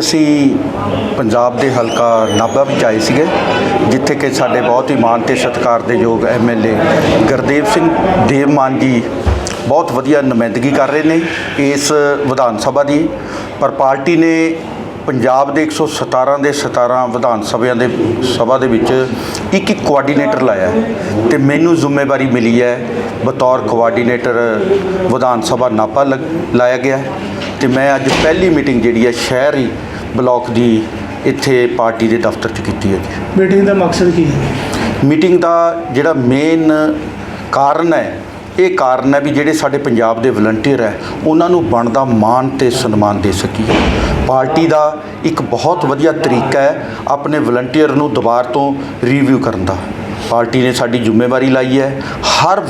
ਅਸੀਂ ਪੰਜਾਬ ਦੇ ਹਲਕਾ ਨਾਭਾ ਵਿੱਚ ਆਏ ਸੀਗੇ, ਜਿੱਥੇ ਕਿ ਸਾਡੇ ਬਹੁਤ ਹੀ ਮਾਣ ਤੇ ਸਤਿਕਾਰ ਦੇ ਯੋਗ ਐਮਐਲਏ ਗੁਰਦੇਵ ਸਿੰਘ ਦੇਵਮਾਨ ਜੀ ਬਹੁਤ ਵਧੀਆ ਨੁਮਾਇੰਦਗੀ ਕਰ ਰਹੇ ਨੇ ਇਸ ਵਿਧਾਨ ਸਭਾ ਦੀ। ਪਰ ਪਾਰਟੀ ਨੇ ਪੰਜਾਬ ਦੇ 117 ਦੇ 17 ਵਿਧਾਨ ਸਭਿਆਂ ਦੇ ਸਭਾ ਦੇ ਵਿੱਚ ਇੱਕ ਇੱਕ ਕੋਆਰਡੀਨੇਟਰ ਲਾਇਆ ਹੈ ਤੇ ਮੈਨੂੰ ਜ਼ਿੰਮੇਵਾਰੀ ਮਿਲੀ ਹੈ, ਬਤੌਰ ਕੋਆਰਡੀਨੇਟਰ ਵਿਧਾਨ ਸਭਾ ਨਾਭਾ ਲਗ- ਲਾਇਆ ਗਿਆ ਹੈ। ਤੇ ਮੈਂ ਅੱਜ ਪਹਿਲੀ ਮੀਟਿੰਗ ਜਿਹੜੀ ਹੈ ਸ਼ਹਿਰੀ ਬਲਾਕ ਦੀ ਇੱਥੇ ਪਾਰਟੀ ਦੇ ਦਫ਼ਤਰ 'ਚ ਕੀਤੀ ਹੈ ਜੀ। ਮੀਟਿੰਗ ਦਾ ਮਕਸਦ ਕੀ ਹੈ? ਮੀਟਿੰਗ ਦਾ ਜਿਹੜਾ ਮੇਨ ਕਾਰਨ ਹੈ ਇਹ ਕਾਰਨ ਹੈ ਵੀ ਜਿਹੜੇ ਸਾਡੇ ਪੰਜਾਬ ਦੇ ਵਲੰਟੀਅਰ ਹੈ ਉਹਨਾਂ ਨੂੰ ਬਣਦਾ ਮਾਣ ਤੇ ਸਨਮਾਨ ਦੇ ਸਕੀਏ। ਪਾਰਟੀ ਦਾ ਇੱਕ ਬਹੁਤ ਵਧੀਆ ਤਰੀਕਾ ਹੈ ਆਪਣੇ ਵਲੰਟੀਅਰ ਨੂੰ ਦੁਬਾਰ ਤੋਂ ਰਿਵਿਊ ਕਰਨ ਦਾ। ਪਾਰਟੀ ਨੇ ਸਾਡੀ ਜ਼ਿੰਮੇਵਾਰੀ ਲਾਈ ਹੈ ਹਰ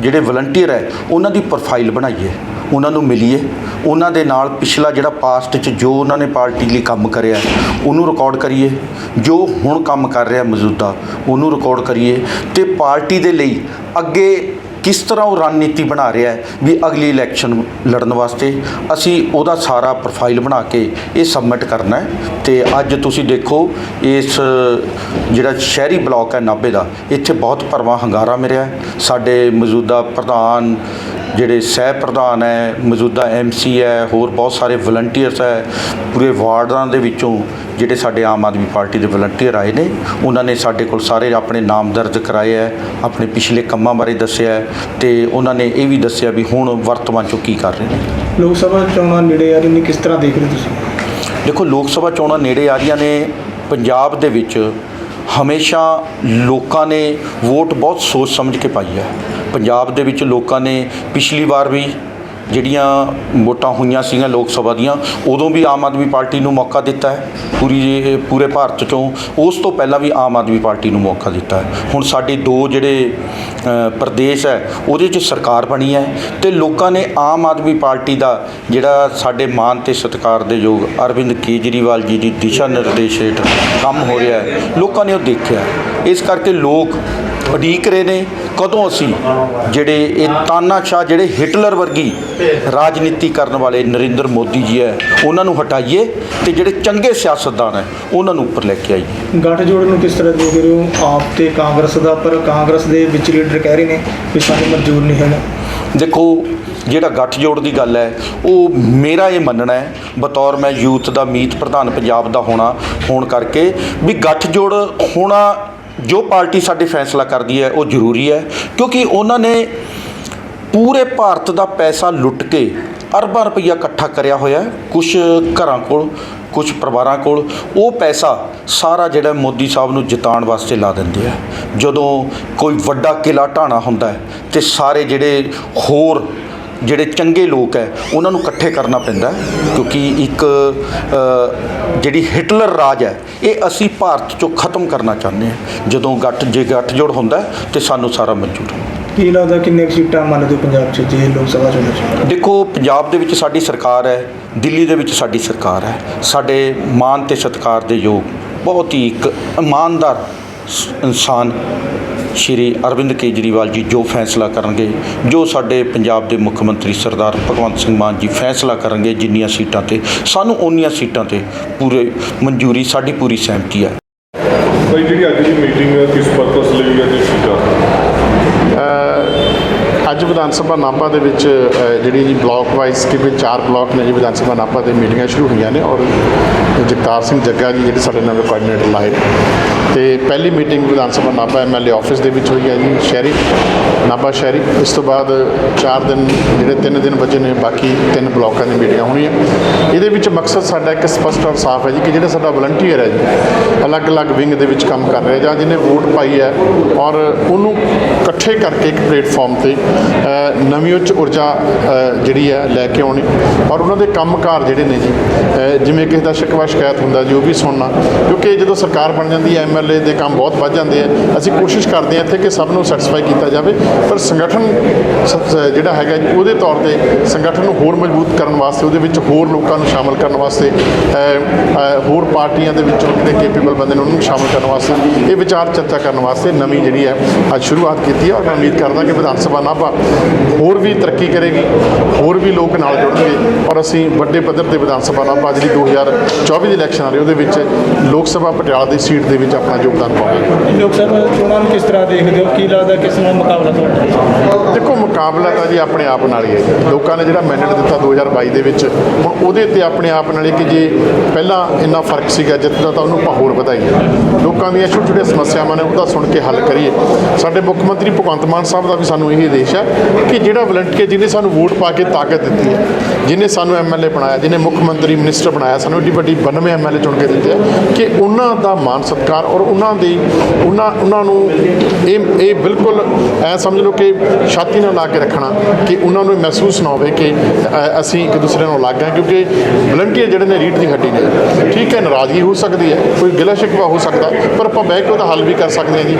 ਜਿਹੜੇ ਵਲੰਟੀਅਰ ਹੈ ਉਹਨਾਂ ਦੀ ਪ੍ਰੋਫਾਈਲ ਬਣਾਈਏ ਉਹਨਾਂ ਨੂੰ ਮਿਲੀਏ। ਉਹਨਾਂ ਦੇ ਨਾਲ ਪਿਛਲਾ ਜਿਹੜਾ ਪਾਸਟ 'ਚ ਜੋ ਉਹਨਾਂ ਨੇ ਪਾਰਟੀ ਲਈ ਕੰਮ ਕਰਿਆ, ਉਹਨੂੰ ਰਿਕਾਰਡ ਕਰੀਏ। ਜੋ ਹੁਣ ਕੰਮ ਕਰ ਰਿਹਾ ਮੌਜੂਦਾ, ਉਹਨੂੰ ਰਿਕਾਰਡ ਕਰੀਏ। ਤੇ ਪਾਰਟੀ ਦੇ ਲਈ ਅੱਗੇ ਕਿਸ ਤਰ੍ਹਾਂ ਉਹ ਰਣਨੀਤੀ ਬਣਾ ਰਿਹਾ ਹੈ ਵੀ ਅਗਲੀ ਇਲੈਕਸ਼ਨ ਲੜਨ ਵਾਸਤੇ, ਅਸੀਂ ਉਹਦਾ ਸਾਰਾ ਪ੍ਰੋਫਾਈਲ ਬਣਾ ਕੇ ਇਹ ਸਬਮਿਟ ਕਰਨਾ ਹੈ। ਤੇ ਅੱਜ ਤੁਸੀਂ ਦੇਖੋ, ਇਸ, ਜਿਹੜਾ ਸ਼ਹਿਰੀ ਬਲਾਕ ਹੈ ਨਾਭੇ ਦਾ, ਇੱਥੇ ਬਹੁਤ ਭਰਵਾਂ ਹੰਗਾਰਾ ਮਿਲਿਆ ਸਾਡੇ ਮੌਜੂਦਾ ਪ੍ਰਧਾਨ ਜਿਹੜੇ ਸਹਿ ਪ੍ਰਧਾਨ ਹੈ ਮੌਜੂਦਾ ਐਮਸੀ ਹੈ ਹੋਰ ਬਹੁਤ ਸਾਰੇ ਵਲੰਟੀਅਰਸ ਹੈ ਪੂਰੇ ਵਾਰਡਾਂ ਦੇ ਵਿੱਚੋਂ ਜਿਹੜੇ ਸਾਡੇ ਆਮ ਆਦਮੀ ਪਾਰਟੀ ਦੇ ਵਲੰਟੀਅਰ ਆਏ ਨੇ ਉਹਨਾਂ ਨੇ ਸਾਡੇ ਕੋਲ ਸਾਰੇ ਆਪਣੇ ਨਾਮ ਦਰਜ ਕਰਾਏ ਹੈ ਆਪਣੇ ਪਿਛਲੇ ਕੰਮਾਂ ਬਾਰੇ ਦੱਸਿਆ ਤੇ ਉਹਨਾਂ ਨੇ ਇਹ ਵੀ ਦੱਸਿਆ ਵੀ ਹੁਣ ਵਰਤਮਾਨ 'ਚੋਂ ਕੀ ਕਰ ਰਹੇ ਨੇ। ਲੋਕ ਸਭਾ ਚੋਣਾਂ ਨੇੜੇ ਆ ਰਹੀਆਂ ਨੇ ਕਿਸ ਤਰ੍ਹਾਂ ਦੇਖ ਰਹੇ ਤੁਸੀਂ? ਦੇਖੋ ਲੋਕ ਸਭਾ ਚੋਣਾਂ ਨੇੜੇ ਆ ਰਹੀਆਂ ਨੇ ਪੰਜਾਬ ਦੇ ਵਿੱਚ ਹਮੇਸ਼ਾ ਲੋਕਾਂ ਨੇ ਵੋਟ ਬਹੁਤ ਸੋਚ ਸਮਝ ਕੇ ਪਾਈ ਹੈ। ਪੰਜਾਬ ਦੇ ਵਿੱਚ ਲੋਕਾਂ ਨੇ ਪਿਛਲੀ ਵਾਰ ਵੀ ਜਿਹੜੀਆਂ ਵੋਟਾਂ ਹੋਈਆਂ ਸੀਗੀਆਂ ਲੋਕ ਸਭਾ ਦੀਆਂ, ਉਦੋਂ ਵੀ ਆਮ ਆਦਮੀ ਪਾਰਟੀ ਨੂੰ ਮੌਕਾ ਦਿੱਤਾ ਹੈ। ਪੂਰੀ ਪੂਰੇ ਭਾਰਤ ਚੋਂ ਉਸ ਤੋਂ ਪਹਿਲਾਂ ਵੀ ਆਮ ਆਦਮੀ ਪਾਰਟੀ ਨੂੰ ਮੌਕਾ ਦਿੱਤਾ ਹੈ। ਹੁਣ ਸਾਡੇ ਦੋ ਜਿਹੜੇ ਪ੍ਰਦੇਸ਼ ਹੈ, ਉਹਦੇ 'ਚ ਸਰਕਾਰ ਬਣੀ ਹੈ ਤੇ ਲੋਕਾਂ ਨੇ ਆਮ ਆਦਮੀ ਪਾਰਟੀ ਦਾ ਜਿਹੜਾ ਸਾਡੇ ਮਾਨ ਤੇ ਸਤਿਕਾਰ ਦੇ ਯੋਗ ਅਰਵਿੰਦ ਕੇਜਰੀਵਾਲ ਜੀ ਦੀ ਦਿਸ਼ਾ ਨਿਰਦੇਸ਼ ਹੇਠ ਕੰਮ ਹੋ ਰਿਹਾ ਹੈ, ਲੋਕਾਂ ਨੇ ਉਹ ਦੇਖਿਆ। ਇਸ ਕਰਕੇ ਲੋਕ ਉਡੀਕ ਰਹੇ ਨੇ ਕਦੋਂ ਅਸੀਂ ਜਿਹੜੇ ਇਹ ਤਾਨਾਸ਼ਾਹ ਜਿਹੜੇ ਹਿਟਲਰ ਵਰਗੀ ਰਾਜਨੀਤੀ ਕਰਨ ਵਾਲੇ ਨਰਿੰਦਰ ਮੋਦੀ ਜੀ ਹੈ ਉਹਨਾਂ ਨੂੰ ਹਟਾਈਏ ਤੇ ਜਿਹੜੇ ਚੰਗੇ ਸਿਆਸਤਦਾਨ ਹੈ ਉਹਨਾਂ ਨੂੰ ਉੱਪਰ ਲੈ ਕੇ ਆਈਏ। ਗੱਠਜੋੜ ਨੂੰ ਕਿਸ ਤਰ੍ਹਾਂ ਦੇਖ ਰਹੇ ਹੋ? ਆਪ ਤੇ ਕਾਂਗਰਸ ਦਾ ਪਰ ਕਾਂਗਰਸ ਦੇ ਵਿੱਚ ਲੀਡਰ ਕਹਿ ਰਹੇ ਨੇ ਕਿ ਸਾਡੇ ਮਨਜ਼ੂਰ ਨਹੀਂ ਹੈਗਾ ਦੇਖੋ ਜਿਹੜਾ ਗੱਠਜੋੜ ਦੀ ਗੱਲ ਹੈ ਉਹ ਮੇਰਾ ਇਹ ਮੰਨਣਾ ਹੈ ਬਤੌਰ ਮੈਂ ਯੂਥ ਦਾ ਮੀਤ ਪ੍ਰਧਾਨ ਪੰਜਾਬ ਦਾ ਹੋਣਾ ਹੋਣ ਕਰਕੇ ਵੀ ਗੱਠਜੋੜ ਹੋਣਾ ਜੋ ਪਾਰਟੀ ਸਾਡੇ ਫੈਸਲਾ ਕਰਦੀ ਹੈ, ਉਹ ਜ਼ਰੂਰੀ ਹੈ, ਕਿਉਂਕਿ ਉਹਨਾਂ ਨੇ ਪੂਰੇ ਭਾਰਤ ਦਾ ਪੈਸਾ ਲੁੱਟ ਕੇ ਅਰਬਾਂ ਰੁਪਈਆ ਇਕੱਠਾ ਕਰਿਆ ਹੋਇਆ ਕੁਝ ਘਰਾਂ ਕੋਲ ਕੁਝ ਪਰਿਵਾਰਾਂ ਕੋਲ, ਉਹ ਪੈਸਾ ਸਾਰਾ ਜਿਹੜਾ ਮੋਦੀ ਸਾਹਿਬ ਨੂੰ ਜਿਤਾਉਣ ਵਾਸਤੇ ਲਾ ਦਿੰਦੇ ਆ। ਜਦੋਂ ਕੋਈ ਵੱਡਾ ਕਿਲਾ ਢਾਣਾ ਹੁੰਦਾ ਹੈ, ਤੇ ਸਾਰੇ ਜਿਹੜੇ ਹੋਰ ਜਿਹੜੇ ਚੰਗੇ ਲੋਕ ਹੈ ਉਹਨਾਂ ਨੂੰ ਇਕੱਠੇ ਕਰਨਾ ਪੈਂਦਾ ਕਿਉਂਕਿ ਇੱਕ ਜਿਹੜੀ ਹਿਟਲਰ ਰਾਜ ਹੈ ਇਹ ਅਸੀਂ ਭਾਰਤ ਚੋਂ ਖਤਮ ਕਰਨਾ ਚਾਹੁੰਦੇ ਹਾਂ। ਜਦੋਂ ਗੱਠ ਜੇ ਗੱਠਜੋੜ ਹੁੰਦਾ ਹੈ ਤੇ ਸਾਨੂੰ ਸਾਰਾ ਮਨਜ਼ੂਰ ਹੈ। ਕੀ ਲੱਗਦਾ ਕਿੰਨੇ ਸੀਟਾਂ ਮੰਨਦੇ ਪੰਜਾਬ 'ਚ ਜੇ ਲੋਕ ਸਭਾ ਚੋਣਾਂ 'ਚ? ਦੇਖੋ ਪੰਜਾਬ ਦੇ ਵਿੱਚ ਸਾਡੀ ਸਰਕਾਰ ਹੈ ਦਿੱਲੀ ਦੇ ਵਿੱਚ ਸਾਡੀ ਸਰਕਾਰ ਹੈ। ਸਾਡੇ ਮਾਨ ਤੇ ਸਤਿਕਾਰ ਦੇ ਯੋਗ ਬਹੁਤ ਹੀ ਇੱਕ ਇਮਾਨਦਾਰ ਇਨਸਾਨ ਸ਼੍ਰੀ ਅਰਵਿੰਦ ਕੇਜਰੀਵਾਲ ਜੀ ਜੋ ਫੈਸਲਾ ਕਰਨਗੇ ਜੋ ਸਾਡੇ ਪੰਜਾਬ ਦੇ ਮੁੱਖ ਮੰਤਰੀ ਸਰਦਾਰ ਭਗਵੰਤ ਸਿੰਘ ਮਾਨ ਜੀ ਫੈਸਲਾ ਕਰਨਗੇ ਜਿੰਨੀਆਂ ਸੀਟਾਂ ਤੇ ਸਾਨੂੰ ਓਨੀਆਂ ਸੀਟਾਂ ਤੇ ਪੂਰੇ ਮਨਜ਼ੂਰੀ ਸਾਡੀ ਪੂਰੀ ਸਹਿਮਤੀ ਹੈ। ਭਾਈ ਜਿਹੜੀ ਅੱਜ ਦੀ ਮੀਟਿੰਗ ਹੈ ਕਿਸ ਪਰਪਸ ਲਈ ਹੈ ਸੀਗਾ ਅ, ਅੱਜ ਵਿਧਾਨ ਸਭਾ ਨਾਭਾ ਦੇ ਵਿੱਚ ਜਿਹੜੀ ਜੀ ਬਲਾਕ ਵਾਈਜ਼ ਕਿਉਂਕਿ ਚਾਰ ਬਲਾਕ ਨੇ ਜੀ ਵਿਧਾਨ ਸਭਾ ਨਾਭਾ ਦੇ ਮੀਟਿੰਗਾਂ ਸ਼ੁਰੂ ਹੋਈਆਂ ਨੇ ਔਰ ਜਗਤਾਰ ਸਿੰਘ ਜੱਗਾ ਜੀ ਜਿਹੜੇ ਸਾਡੇ ਨਵੇਂ ਕੋਆਰਡੀਨੇਟਰ ਲਾਏ ਨੇ। ਤੇ ਪਹਿਲੀ meeting Vidhan Sabha Nabha MLA office ਦੇ ਵਿੱਚ ਹੋਈ ਹੈ ਜੀ, ਸ਼ਹਿਰੀ ਨਾਭਾ ਸ਼ਹਿਰੀ ਇਸ ਤੋਂ ਬਾਅਦ ਚਾਰ ਦਿਨ, ਜਿਹੜੇ ਤਿੰਨ ਦਿਨ ਬਚੇ ਨੇ, ਬਾਕੀ ਤਿੰਨ ਬਲਾਕਾਂ ਦੀਆਂ ਮੀਟਿੰਗਾਂ ਹੋਣੀਆਂ ਇਹਦੇ ਵਿੱਚ ਮਕਸਦ ਸਾਡਾ ਇੱਕ ਸਪਸ਼ਟ ਔਰ ਸਾਫ਼ ਹੈ ਜੀ ਕਿ ਜਿਹੜਾ ਸਾਡਾ ਵਲੰਟੀਅਰ ਹੈ ਜੀ, ਅਲੱਗ-ਅਲੱਗ ਵਿੰਗ ਦੇ ਵਿੱਚ ਕੰਮ ਕਰ ਰਿਹਾ ਜਾਂ ਜਿਹਨੇ ਵੋਟ ਪਾਈ ਹੈ ਔਰ ਉਹਨੂੰ ਇਕੱਠੇ ਕਰਕੇ ਇੱਕ ਪਲੇਟਫਾਰਮ ਤੇ ਨਵੀਂ ਉੱਚ ਊਰਜਾ ਜਿਹੜੀ ਹੈ, ਲੈ ਕੇ ਆਉਣੀ। ਔਰ ਉਹਨਾਂ ਦੇ ਕੰਮਕਾਰ ਜਿਹੜੇ ਨੇ ਜੀ ਜਿਵੇਂ ਕਿਸੇ ਦਾ ਸ਼ਿਕਵਾ ਸ਼ਿਕਾਇਤ ਹੁੰਦਾ ਜੀ, ਉਹ ਵੀ ਸੁਣਨਾ। ਕਿਉਂਕਿ ਜਦੋਂ ਸਰਕਾਰ ਬਣ ਜਾਂਦੀ ਹੈ ਐਮਐਲਏ ਦੇ ਕੰਮ ਬਹੁਤ ਵੱਧ ਜਾਂਦੇ ਆ, ਅਸੀਂ ਕੋਸ਼ਿਸ਼ ਕਰਦੇ ਹਾਂ ਇੱਥੇ ਕਿ ਸਭ ਨੂੰ ਸੈਟੀਸਫਾਈ ਕੀਤਾ ਜਾਵੇ। ਪਰ ਸੰਗਠਨ ਸ- ਜਿਹੜਾ ਹੈਗਾ ਜੀ, ਉਹਦੇ ਤੌਰ ਤੇ ਸੰਗਠਨ ਨੂੰ ਹੋਰ ਮਜ਼ਬੂਤ ਕਰਨ ਵਾਸਤੇ, ਉਹਦੇ ਵਿੱਚ ਹੋਰ ਲੋਕਾਂ ਨੂੰ ਸ਼ਾਮਲ ਕਰਨ ਵਾਸਤੇ ਹੋਰ ਪਾਰਟੀਆਂ ਦੇ ਵਿੱਚੋਂ ਜਿਹੜੇ ਕੇਪੇਬਲ ਬੰਦੇ ਨੇ, ਉਹਨਾਂ ਨੂੰ ਸ਼ਾਮਲ ਕਰਨ ਵਾਸਤੇ, ਇਹ ਵਿਚਾਰ ਚਰਚਾ ਕਰਨ ਵਾਸਤੇ ਨਵੀਂ ਜਿਹੜੀ ਹੈ, ਅੱਜ ਸ਼ੁਰੂਆਤ ਕੀਤੀ ਹੈ। ਔਰ ਮੈਂ ਉਮੀਦ ਕਰਦਾ ਕਿ ਵਿਧਾਨ ਸਭਾ ਨਾਭਾ ਹੋਰ ਵੀ ਤਰੱਕੀ ਕਰੇਗੀ ਹੋਰ ਵੀ ਲੋਕ ਨਾਲ ਜੁੜਨਗੇ। ਔਰ ਅਸੀਂ ਵੱਡੇ ਪੱਧਰ ਤੇ ਵਿਧਾਨ ਸਭਾ ਜਿਹੜੀ 2024 ਦੀ ਇਲੈਕਸ਼ਨ ਆ ਰਹੀ ਉਹਦੇ ਵਿੱਚ ਲੋਕ ਸਭਾ ਪਟਿਆਲਾ ਦੀ ਸੀਟ ਦੇ ਵਿੱਚ ਆਪਣਾ ਯੋਗਦਾਨ ਪਾਵਾਂਗੇ। ਲੋਕ ਸਭਾ ਚੋਣਾਂ ਨੂੰ ਕਿਸ ਤਰ੍ਹਾਂ ਦੇਖਦੇ ਹੋ? ਕੀ ਲੱਗਦਾ ਕਿਸ ਨਾਲ ਮੁਕਾਬਲਾ ਤੁਹਾਡਾ? ਦੇਖੋ ਮੁਕਾਬਲਾ ਤਾਂ ਜੀ ਆਪਣੇ ਆਪ ਨਾਲ ਹੀ ਹੈ। ਲੋਕਾਂ ਨੇ ਜਿਹੜਾ ਮੈਂਡੇਟ ਦਿੱਤਾ 2022 ਦੇ ਵਿੱਚ ਹੁਣ ਉਹਦੇ ਤੇ ਆਪਣੇ ਆਪ ਨਾਲ ਹੀ ਕਿ ਜੇ ਪਹਿਲਾਂ ਇੰਨਾ ਫ਼ਰਕ ਸੀਗਾ ਜਿੱਤਦਾ ਤਾਂ ਉਹਨੂੰ ਆਪਾਂ ਹੋਰ ਵਧਾਈਏ ਲੋਕਾਂ ਦੀਆਂ ਛੋਟੀਆਂ ਛੋਟੀਆਂ ਸਮੱਸਿਆਵਾਂ ਨੇ ਉਹਦਾ ਸੁਣ ਕੇ ਹੱਲ ਕਰੀਏ। ਸਾਡੇ ਮੁੱਖ ਮੰਤਰੀ ਭਗਵੰਤ ਮਾਨ ਸਾਹਿਬ ਦਾ ਵੀ ਸਾਨੂੰ ਇਹ ਆਦੇਸ਼ ਹੈ ਕਿ ਜਿਹੜਾ ਵਲੰਟੀਅਰ ਜਿਹਨੇ ਸਾਨੂੰ ਵੋਟ ਪਾ ਕੇ ਤਾਕਤ ਦਿੱਤੀ ਹੈ, ਜਿਹਨੇ ਸਾਨੂੰ ਐਮਐਲਏ ਬਣਾਇਆ, ਜਿਹਨੇ ਮੁੱਖ ਮੰਤਰੀ, ਮਿਨਿਸਟਰ ਬਣਾਇਆ, ਸਾਨੂੰ ਏਡੀ ਵੱਡੀ 92 ਐਮਐਲਏ ਚੁਣ ਕੇ ਦਿੱਤੇ ਕਿ ਉਹਨਾਂ ਦਾ ਮਾਨ ਸਤਿਕਾਰ ਔਰ ਉਹਨਾਂ ਦੀ, ਉਹਨਾਂ ਉਹਨਾਂ ਨੂੰ ਇਹ ਇਹ ਬਿਲਕੁਲ ਐ ਸਮਝ ਲਓ ਕਿ ਛਾਤੀ ਨਾਲ ਲਾ ਕੇ ਰੱਖਣਾ ਕਿ ਉਹਨਾਂ ਨੂੰ ਇਹ ਮਹਿਸੂਸ ਨਾ ਹੋਵੇ ਕਿ ਅਸੀਂ ਇੱਕ ਦੂਸਰੇ ਨਾਲ ਲੱਗ ਗਏ ਕਿਉਂਕਿ ਵਲੰਟੀਅਰ ਜਿਹੜੇ ਨੇ ਰੀੜ ਦੀ ਹੱਡੀ ਨੇ, ਠੀਕ ਹੈ, ਨਾਰਾਜ਼ਗੀ ਹੋ ਸਕਦੀ ਹੈ, ਕੋਈ ਗਿਲਾ ਸ਼ਿਕਵਾ ਹੋ ਸਕਦਾ, ਪਰ ਆਪਾਂ ਬਹਿ ਕੇ ਉਹਦਾ ਹੱਲ ਵੀ ਕਰ ਸਕਦੇ ਹਾਂ ਜੀ।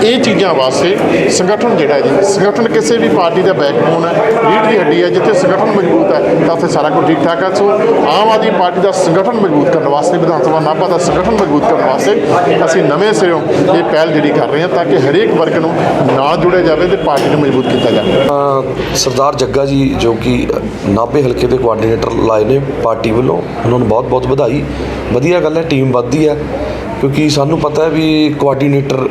ਤੇ ਇਹ ਚੀਜ਼ਾਂ ਵਾਸਤੇ ਸੰਗਠਨ ਜਿਹੜਾ ਹੈ ਜੀ, ਸੰਗਠਨ ਕਿਸ ਕਿਸੇ ਵੀ ਪਾਰਟੀ ਦਾ ਬੈਕਬੋਨ ਹੈ ਰੀੜ ਦੀ ਹੱਡੀ ਹੈ, ਜਿੱਥੇ ਸੰਗਠਨ ਮਜ਼ਬੂਤ ਹੈ, ਤਾਂ ਉੱਥੇ ਸਾਰਾ ਕੁਝ ਠੀਕ ਠਾਕ ਹੈ। ਸੋ ਆਮ ਆਦਮੀ ਪਾਰਟੀ ਦਾ ਸੰਗਠਨ ਮਜ਼ਬੂਤ ਕਰਨ ਵਾਸਤੇ, ਵਿਧਾਨ ਸਭਾ ਨਾਭਾ ਦਾ ਸੰਗਠਨ ਮਜ਼ਬੂਤ ਕਰਨ ਵਾਸਤੇ ਅਸੀਂ ਨਵੇਂ ਸਿਰੋਂ ਇਹ ਪਹਿਲ ਜਿਹੜੀ ਕਰ ਰਹੇ ਹਾਂ, ਤਾਂ ਕਿ ਹਰੇਕ ਵਰਗ ਨੂੰ ਨਾਲ ਜੁੜਿਆ ਜਾਵੇ ਤੇ ਪਾਰਟੀ ਨੂੰ ਮਜ਼ਬੂਤ ਕੀਤਾ ਜਾਵੇ। ਸਰਦਾਰ ਜੱਗਾ ਜੀ ਜੋ ਕਿ ਨਾਭੇ ਹਲਕੇ ਦੇ ਕੋਆਰਡੀਨੇਟਰ ਲਾਏ ਨੇ ਪਾਰਟੀ ਵੱਲੋਂ, ਉਹਨਾਂ ਨੂੰ ਬਹੁਤ-ਬਹੁਤ ਵਧਾਈ। ਵਧੀਆ ਗੱਲ ਹੈ ਟੀਮ ਵੱਧਦੀ ਹੈ, ਕਿਉਂਕਿ ਸਾਨੂੰ ਪਤਾ ਹੈ ਵੀ ਕੋਆਰਡੀਨੇਟਰ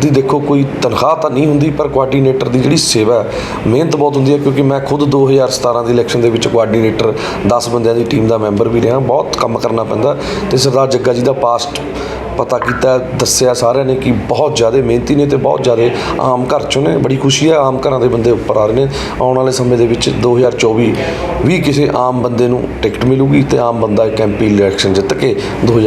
ਦੀ ਦੇਖੋ, ਕੋਈ ਤਨਖਾਹ ਤਾਂ ਨਹੀਂ ਹੁੰਦੀ, ਪਰ ਕੋਆਰਡੀਨੇਟਰ ਦੀ ਜਿਹੜੀ ਸੇਵਾ ਮਿਹਨਤ ਬਹੁਤ ਹੁੰਦੀ ਹੈ, ਕਿਉਂਕਿ ਮੈਂ ਖੁਦ 2017 ਦੀ ਇਲੈਕਸ਼ਨ ਦੇ ਵਿੱਚ ਕੋਆਰਡੀਨੇਟਰ 10 ਬੰਦਿਆਂ ਦੀ ਟੀਮ ਦਾ ਮੈਂਬਰ ਵੀ ਰਿਹਾ, ਬਹੁਤ ਕੰਮ ਕਰਨਾ ਪੈਂਦਾ। ਤੇ ਸਰਦਾਰ ਜੱਗਾ ਜੀ ਦਾ ਪਾਸਟ ਪਤਾ ਕੀਤਾ, ਦੱਸਿਆ ਸਾਰਿਆਂ ਨੇ ਕਿ ਬਹੁਤ ਜ਼ਿਆਦਾ ਮਿਹਨਤੀ ਨੇ ਤੇ ਬਹੁਤ ਜ਼ਿਆਦਾ ਆਮ ਘਰ ਚੋਂ ਨੇ, ਬੜੀ ਖੁਸ਼ੀ ਹੈ, ਆਮ ਘਰਾਂ ਦੇ ਬੰਦੇ ਉੱਪਰ ਆ ਰਹੇ ਨੇ। ਆਉਣ ਵਾਲੇ ਸਮੇਂ ਦੇ ਵਿੱਚ 2024 ਵੀ ਕਿਸੇ ਆਮ ਬੰਦੇ ਨੂੰ ਟਿਕਟ ਮਿਲੂਗੀ ਤੇ ਆਮ ਬੰਦਾ ਇੱਕ ਐਮਪੀ ਇਲੈਕਸ਼ਨ ਜਿੱਤ ਕੇ 2000